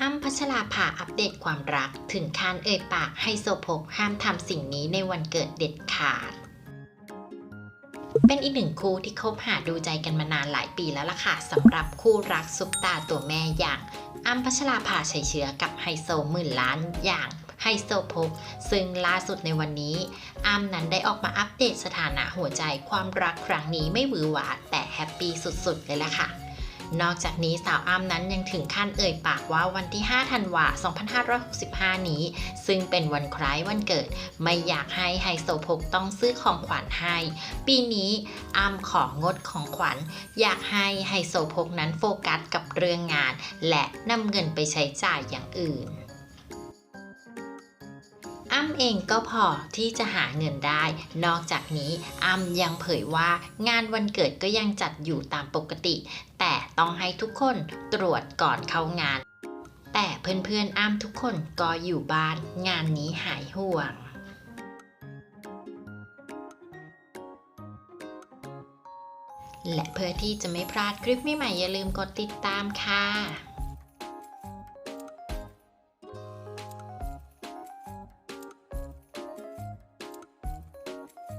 อ้ำพัชราภาอัปเดตความรัก ถึงขั้นเอ่ยปากให้โซโพกห้ามทำสิ่งนี้ในวันเกิดเด็ดขาด เป็นอีกหนึ่งคู่ที่คบหาดูใจกันมานานหลายปีแล้วล่ะค่ะสำหรับคู่รักซุปตาตัวแม่อย่างอ้ำพัชราภาชัยเชื้อกับไฮโซหมื่นล้านอย่างไฮโซโพกซึ่งล่าสุดในวันนี้อ้ำนั้นได้ออกมาอัปเดตสถานะหัวใจความรักครั้งนี้ไม่หวือหวาแต่แฮปปี้สุดๆเลยล่ะค่ะ นอกจากนี้สาวอ้ำนั้นยังถึงขั้นเอ่ยปากว่าวันที่ 5 ธันวา 2565 นี้ ซึ่งเป็นวันคล้ายวันเกิด ไม่อยากให้ไฮโซโพกต้องซื้อของขวัญให้ ปีนี้อ้ำของงดของขวัญ อยากให้ไฮโซโพกนั้นโฟกัสกับเรื่องงาน และนำเงินไปใช้จ่ายอย่างอื่น อ้ำเองก็พอที่จะหาเงินได้ นอกจากนี้อ้ำยังเผยว่างานวันเกิดก็ยังจัดอยู่ตามปกติ แต่ต้องให้ทุกคนตรวจก่อนเข้างาน แต่เพื่อนๆอ้ำทุกคนก็อยู่บ้านงานนี้หายห่วงและเพื่อที่จะไม่พลาดคลิปใหม่ๆอย่าลืมกดติดตามค่ะ